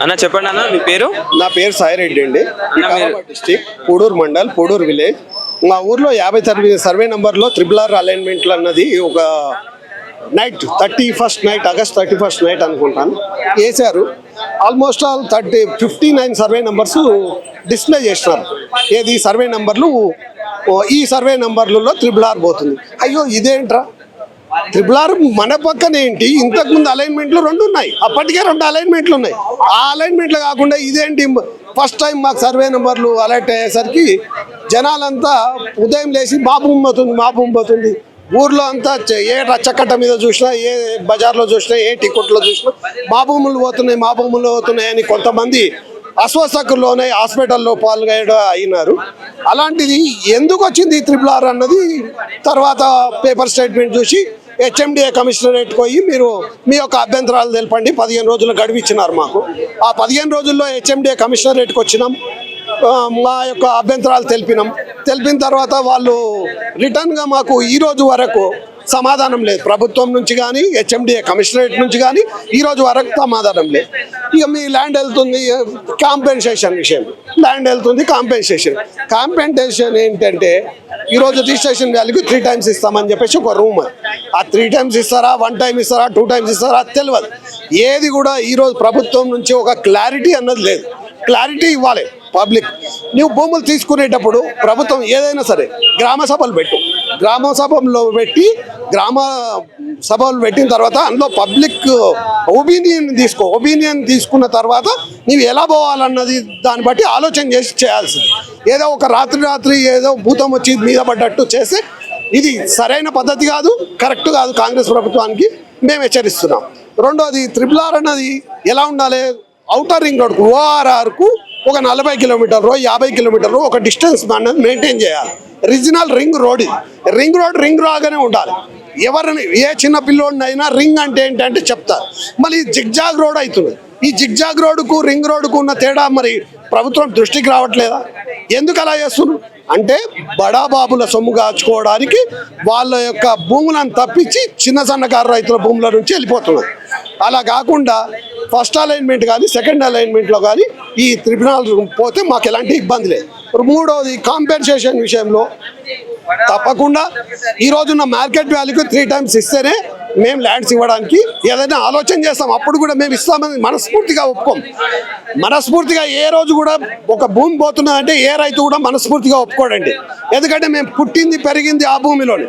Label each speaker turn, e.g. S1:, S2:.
S1: అన్న చెప్పండి అన్న మీ పేరు?
S2: నా పేరు సాయిరెడ్డి అండి.
S1: అన్న మీరు-
S2: డిస్టిక్ పూడూరు మండల్ పూడూరు విలేజ్. మా ఊర్లో యాభై సర్వే సర్వే నంబర్లో త్రిబుల్ ఆర్ అలైన్మెంట్లు అన్నది ఒక night thirty first night August thirty first night అనుకుంటాను. వేశారు. Almost all thirty fifty nine survey numbers display చేసినారు ఏది సర్వే నంబర్లు? ఈ సర్వే నంబర్లలో త్రిబుల్ ఆర్ పోతుంది. అయ్యో ఇదేంట్రా? ట్రిపుల్ ఆర్ మన పక్కనేంటి ఇంతకు ముందు అలైన్మెంట్లు రెండు ఉన్నాయి. అప్పటికే రెండు అలైన్మెంట్లు ఉన్నాయి. ఆ అలైన్మెంట్లు కాకుండా ఇదేంటి? ఫస్ట్ టైం మాకు సర్వే నెంబర్లు అలర్ట్ అయ్యేసరికి జనాలంతా ఉదయం లేచి మా భూమి మా భూమి ఊర్లో అంతా ఏ రచ్చకట్ట మీద చూసినా ఏ బజార్లో చూసినా ఏ టికెట్లో చూసినా మా భూములు పోతున్నాయి మా భూములు పోతున్నాయి అని కొంతమంది అస్వస్థకుల్లోనే హాస్పిటల్లో పాల్గొనడం అయినారు. అలాంటిది ఎందుకు వచ్చింది త్రిపుల్ ఆర్ అన్నది తర్వాత పేపర్ స్టేట్మెంట్ చూసి హెచ్ఎండిఏ కమిషనరేట్ పోయి మీరు మీ యొక్క అభ్యంతరాలు తెలపండి. పదిహేను రోజులు గడివిచ్చినారు మాకు. ఆ పదిహేను రోజుల్లో హెచ్ఎండిఏ కమిషనరేట్కి వచ్చినాం. మా యొక్క అభ్యంతరాలు తెలిపినాం. తెలిపిన తర్వాత వాళ్ళు రిటర్న్గా మాకు ఈరోజు వరకు సమాధానం లేదు. ప్రభుత్వం నుంచి కానీ హెచ్ఎండిఏ కమిషనరేట్ నుంచి కానీ ఈరోజు వరకు సమాధానం లేదు. ఇక మీ ల్యాండ్ వెళ్తుంది కాంపెన్సేషన్ విషయం. ల్యాండ్ వెళ్తుంది కాంపెన్సేషన్. కాంపెన్సేషన్ ఏంటంటే ఈరోజు రిజిస్ట్రేషన్ వాల్యూకి త్రీ టైమ్స్ ఇస్తామని చెప్పేసి ఒక రూమ్ ఆ త్రీ టైమ్స్ ఇస్తారా వన్ టైం ఇస్తారా టూ టైమ్స్ ఇస్తారా అది తెలియదు ఏది కూడా ఈరోజు ప్రభుత్వం నుంచి ఒక క్లారిటీ అన్నది లేదు. క్లారిటీ ఇవ్వాలి పబ్లిక్ నువ్వు భూములు తీసుకునేటప్పుడు ప్రభుత్వం ఏదైనా సరే గ్రామ సభలు పెట్టు. గ్రామ సభలో పెట్టి గ్రామ సభలు పెట్టిన తర్వాత అందులో పబ్లిక్ ఒపీనియన్ తీసుకో ఒపీనియన్ తీసుకున్న తర్వాత నీవు ఎలా పోవాలన్నది దాన్ని బట్టి ఆలోచన చేసి చేయాల్సింది. ఏదో ఒక రాత్రి రాత్రి ఏదో భూతం వచ్చి మీద పడ్డట్టు చేస్తే ఇది సరైన పద్ధతి కాదు కరెక్ట్ కాదు కాంగ్రెస్ ప్రభుత్వానికి మేము హెచ్చరిస్తున్నాం. రెండోది త్రిపుల్ ఆర్ అన్నది ఎలా ఉండాలి? అవుటర్ రింగ్ రోడ్కు ఓఆర్ఆర్కు ఒక నలభై కిలోమీటర్లు యాభై కిలోమీటర్లు ఒక డిస్టెన్స్ అనేది మెయింటైన్ చేయాలి. రిజినల్ రింగ్ రోడ్ ఇది. రింగ్ రోడ్ రింగ్ రాగానే ఉండాలి. ఎవరిని ఏ చిన్న పిల్లోడినైనా రింగ్ అంటే ఏంటంటే చెప్తారు మళ్ళీ జిగ్జాగ్ రోడ్ అవుతుంది. ఈ జిగ్జాగ్ రోడ్డుకు రింగ్ రోడ్డుకు ఉన్న తేడా మరి ప్రభుత్వం దృష్టికి రావట్లేదా? ఎందుకు అలా చేస్తున్నారు? అంటే బడాబాబుల సొమ్ము కాచుకోవడానికి వాళ్ళ యొక్క భూములను తప్పించి చిన్న సన్నకారు రైతుల భూముల నుంచి వెళ్ళిపోతున్నారు. అలా కాకుండా ఫస్ట్ అలైన్మెంట్ కానీ సెకండ్ అలైన్మెంట్లో కానీ ఈ ట్రిబ్యునల్ పోతే మాకు ఎలాంటి ఇబ్బంది లేదు. మూడవది కాంపెన్సేషన్ విషయంలో తప్పకుండా ఈ రోజున్న మార్కెట్ వాల్యూకి త్రీ టైమ్స్ ఇస్తేనే మేము ల్యాండ్స్ ఇవ్వడానికి ఏదైనా ఆలోచన చేస్తాం. అప్పుడు కూడా మేము ఇస్తామని మనస్ఫూర్తిగా ఒప్పుకోం. మనస్ఫూర్తిగా ఏ రోజు కూడా ఒక భూమి పోతున్నా అంటే ఏ రైతు కూడా మనస్ఫూర్తిగా ఒప్పుకోడండి. ఎందుకంటే మేము పుట్టింది పెరిగింది ఆ భూమిలోనే.